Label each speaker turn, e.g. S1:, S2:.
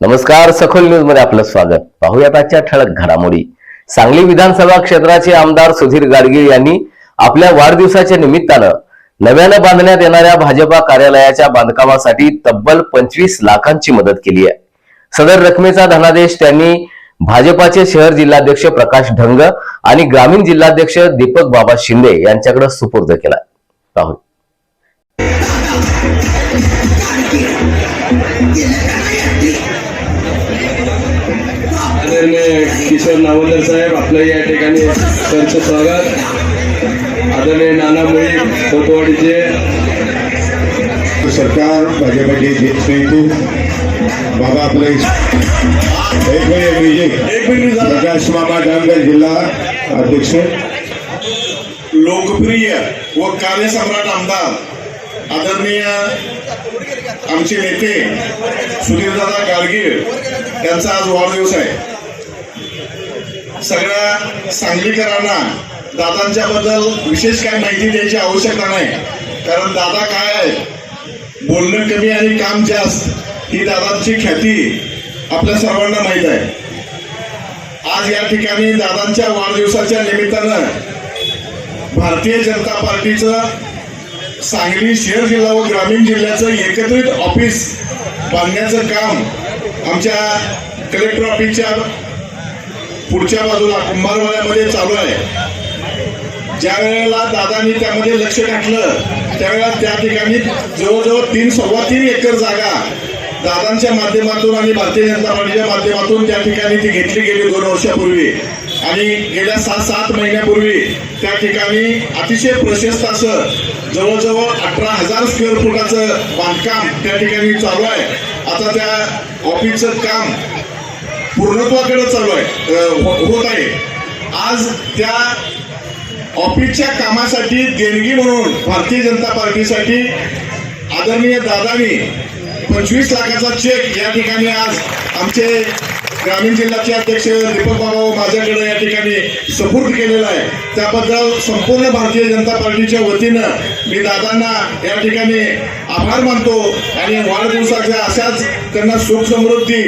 S1: नमस्कार सखोल न्यूजमध्ये आपलं स्वागत. पाहूयात आजच्या ठळक घडामोडी. सांगली विधानसभा क्षेत्राचे आमदार सुधीर गाडगीळ यांनी आपल्या वाढदिवसाच्या निमित्तानं नव्यानं बांधण्यात येणाऱ्या भाजपा कार्यालयाच्या बांधकामासाठी तब्बल पंचवीस लाखांची मदत केली आहे. सदर रकमेचा धनादेश त्यांनी भाजपाचे शहर जिल्हाध्यक्ष प्रकाश ढंग आणि ग्रामीण जिल्हाध्यक्ष दीपक बाबा शिंदे यांच्याकडे सुपूर्द केला. पाहू.
S2: आदरणीय किशोर नावंदर साहेब आपलं या ठिकाणी सरचं स्वागत. आदरणीय नाना मुळी कोतवाडीचे.
S3: सरकार भाजपचे बाबा आपले एक मिनिट म्युझिक. प्रकाश मामा डांगर जिल्हा अध्यक्ष.
S4: लोकप्रिय व कार्यसम्राट आमदार आदरणीय आमचे नेते सुधीरदादा गाडगीळ यांचा आज वाढदिवस आहे. सगळ्या सांगलीकरांना दादांच्या बद्दल विशेष काय माहिती द्यायची आवश्यकता नाही. कारण दादा काय आहे बोलणं कमी आणि काम जास्त ही दादांची ख्याती आपल्या सर्वांना माहीत आहे. आज या ठिकाणी दादांच्या वाढदिवसाच्या निमित्तानं भारतीय जनता पार्टीचं सांगली शहर जिल्हा व ग्रामीण जिल्ह्याचं एकत्रित ऑफिस बांधण्याचं काम आमच्या कलेक्टर ऑफिसच्या पुढच्या बाजूला कुंभारवाड्यामध्ये चालू आहे. ज्या वेळेला दादांनी त्यामध्ये लक्ष घातलं त्यावेळेला त्या ठिकाणी जवळजवळ तीन सव्वा तीन एकर जागा दादांच्या माध्यमातून आणि भारतीय जनता पार्टीच्या माध्यमातून त्या ठिकाणी ती घेतली गेली दोन वर्षापूर्वी. आणि गेल्या सात सात महिन्यापूर्वी त्या ठिकाणी अतिशय प्रशस्त असं जवळजवळ अठरा हजार स्क्वेअर फुटाचं बांधकाम त्या ठिकाणी चालू आहे. आता त्या ऑफिसचं काम पूर्णत्वाकडे चालू आहे. हो- होत आहे. आज त्या ऑफिसच्या कामासाठी देणगी म्हणून भारतीय जनता पार्टीसाठी आदरणीय दादानी पंचवीस लाखाचा चेक या ठिकाणी आज आमचे ग्रामीण जिल्ह्याचे अध्यक्ष दीपक बाबा हो माझ्याकडे या ठिकाणी सपूर्द केलेला आहे. त्याबद्दल संपूर्ण भारतीय जनता पार्टीच्या वतीनं मी दादांना या ठिकाणी आभार मानतो आणि वाढदिवसाच्या अशाच त्यांना सुख समृद्धी